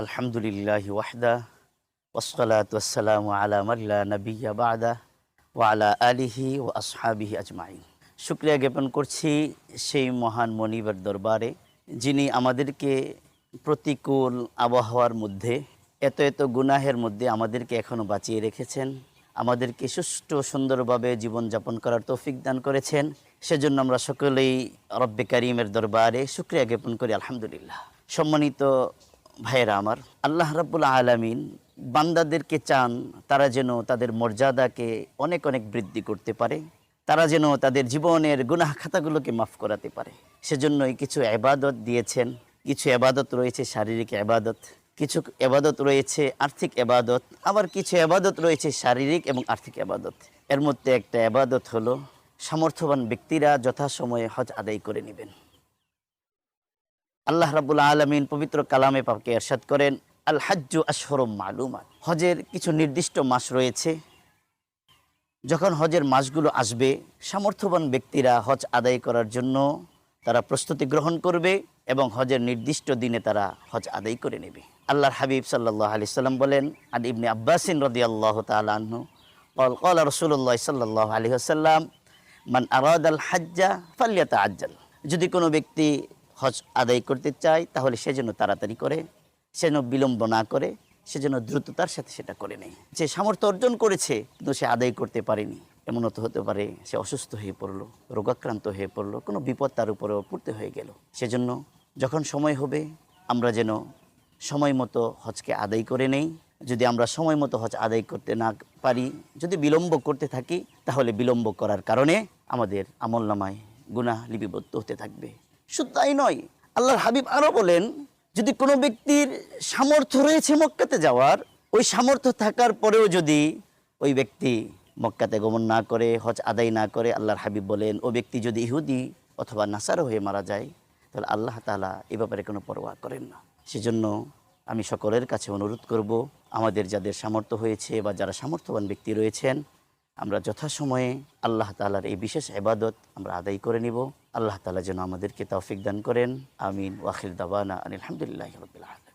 আলহামদুলিল্লাহ ওয়াহদা ওসলাত ওসালাম আলা মাল্লা নবিয়া বাদা ওয়ালা আলিহি ও আসহাবিহি আজমাইন। শুক্রিয়া জ্ঞাপন করছি সেই মহান মনিবের দরবারে, যিনি আমাদেরকে প্রতিকূল আবহাওয়ার মধ্যে, এত এত গুনাহের মধ্যে আমাদেরকে এখনও বাঁচিয়ে রেখেছেন, আমাদেরকে সুষ্ঠু সুন্দরভাবে জীবনযাপন করার তৌফিক দান করেছেন। সেজন্য আমরা সকলেই রব্বে করিমের দরবারে শুক্রিয়া জ্ঞাপন করি, আলহামদুলিল্লাহ। সম্মানিত ভাইয়েরা আমার, আল্লাহ রাব্বুল আলামিন বান্দাদেরকে চান তারা যেন তাদের মর্যাদাকে অনেক অনেক বৃদ্ধি করতে পারে, তারা যেন তাদের জীবনের গুনাহ খাতাগুলোকে মাফ করাতে পারে। সেজন্যই কিছু এবাদত দিয়েছেন, কিছু এবাদত রয়েছে, শারীরিক এবাদত কিছু এবাদত রয়েছে, আর্থিক এবাদত আবার কিছু এবাদত রয়েছে, শারীরিক এবং আর্থিক এবাদত এর মধ্যে একটা এবাদত হলো, সামর্থ্যবান ব্যক্তিরা যথাসময়ে হজ আদায় করে নেবেন। আল্লাহ রাবুল আলমিন পবিত্র কালামে পাপকে এরশাদ করেন, আল হাজ্জু আশহরম মালুমাত হজের কিছু নির্দিষ্ট মাস রয়েছে। যখন হজের মাসগুলো আসবে, সামর্থ্যবান ব্যক্তিরা হজ আদায় করার জন্য তারা প্রস্তুতি গ্রহণ করবে এবং হজের নির্দিষ্ট দিনে তারা হজ আদায় করে নেবে। আল্লাহর হাবিব সাল্লাহ আলি সাল্লাম বলেন আল ইবনে আব্বাসিন রদি আল্লাহ তালু কল কল রসুল্লাহ সাল্লাহ আলি আসাল্লাম মান আরাদ আল হাজ্জা ফাল্লিয়াতা আজ্জাল যদি কোনো ব্যক্তি হজ আদায় করতে চায়, তাহলে সে যেন তাড়াতাড়ি করে, সে যেন বিলম্ব না করে, সে যেন দ্রুততার সাথে সেটা করে নেয়। যে সামর্থ্য অর্জন করেছে, কিন্তু সে আদায় করতে পারেনি। এমন তো হতে পারে, সে অসুস্থ হয়ে পড়ল, রোগাক্রান্ত হয়ে পড়ল, কোনো বিপদ তার উপরেও পড়তে হয়ে গেল। সেজন্য যখন সময় হবে, আমরা যেন সময় মতো হজকে আদায় করে নেই। যদি আমরা সময় মতো হজ আদায় করতে না পারি, যদি বিলম্ব করতে থাকি, তাহলে বিলম্ব করার কারণে আমাদের আমল নামায় গুনাহ লিপিবদ্ধ হতে থাকবে। শুধু তাই নয়, আল্লাহর হাবিব আরও বলেন, যদি কোনো ব্যক্তির সামর্থ্য রয়েছে মক্কাতে যাওয়ার, ওই সামর্থ্য থাকার পরেও যদি ওই ব্যক্তি মক্কাতে গমন না করে, হজ আদায় না করে, আল্লাহর হাবিব বলেন, ও ব্যক্তি যদি ইহুদি অথবা নাসারও হয়ে মারা যায়, তাহলে আল্লাহ তালা এ ব্যাপারে কোনো পরোয়া করেন না। সেজন্য আমি সকলের কাছে অনুরোধ করব, আমাদের যাদের সামর্থ্য হয়েছে বা যারা সামর্থ্যবান ব্যক্তি রয়েছেন আমরা যথাসময়ে আল্লাহ তালার এই বিশেষ এবাদত আমরা আদায় করে নিব। আল্লাহ তালা যেন আমাদেরকে তৌফিক দান করেন। আমিন। ওয়াখির দাবানা আলহামদুলিল্লাহ রবিল